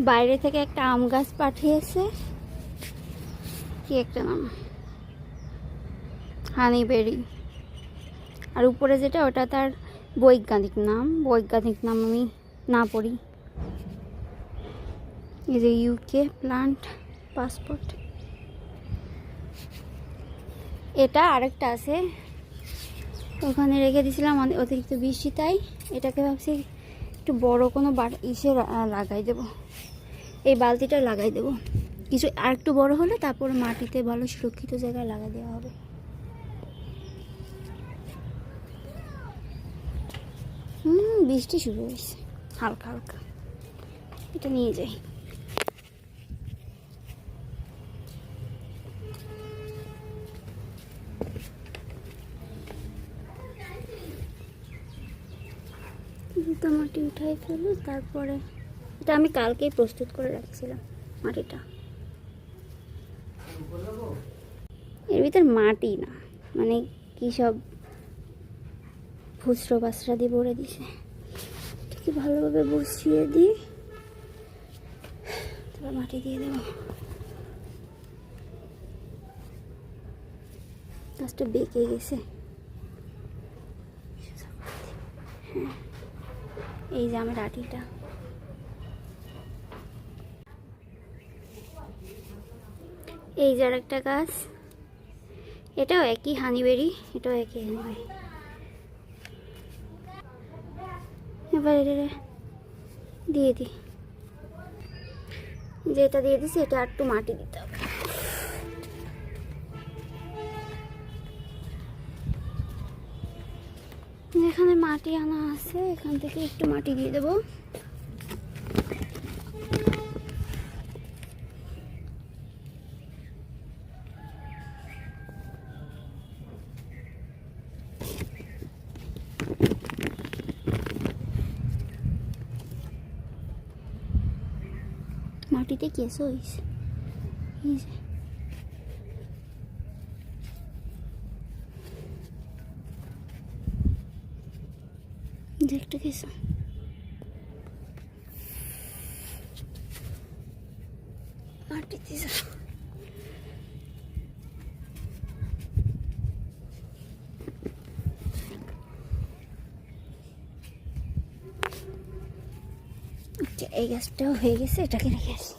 বাইরে থেকে একটা আম গাছ পাঠিয়েছে। কি একটা নাম? হানিবেরি। আর উপরে যেটা, ওটা তার বৈজ্ঞানিক নাম। বৈজ্ঞানিক নাম আমি না পড়ি। এই যে ইউকে প্লান্ট পাসপোর্ট এটা আরেকটা আছে। ওখানে রেখে দিয়েছিলাম অতিরিক্ত বৃষ্টি, তাই এটাকে ভাবছি একটু বড় কোনো ইসে লাগাই দেব। এই বালতিটা লাগাই দেব। কিছু আর একটু বড় হলে তারপর মাটিতে ভালো সুরক্ষিত জায়গায় লাগা দেওয়া হবে। হুম, বৃষ্টি শুরু হয়েছে। হালকা হালকা। এটা নিয়ে যাই। দুটো মাটি উঠাই ফেলি তারপরে এটা আমি কালকেই প্রস্তুত করে রাখছিলাম, মাটিটা। এর ভিতর মাটি না মানে কি সব খুচরো বাসরা দিয়ে ভরে দিছে। এটাকে ভালোভাবে বসিয়ে দিই। তারপর মাটি দিয়ে দেবো। গাছটা বেঁকে গেছে। হ্যাঁ। এই যে আমার আটিটা। এই যে আর একটা গাছ। এটাও একই হানিবেরি, এটাও একই হানিবেরি। এবার এটা দিয়ে দিই যেটা দিয়ে দিছি, এটা একটু মাটি দিতে হবে। এখানে মাটি আনা আছে এখান থেকে একটু মাটি দিয়ে দেবো। মাটিতে কেসো হয়েছে। যে যে মাটিতে এই গাছটাও হয়ে গেছে এটাকে রেখে আসি।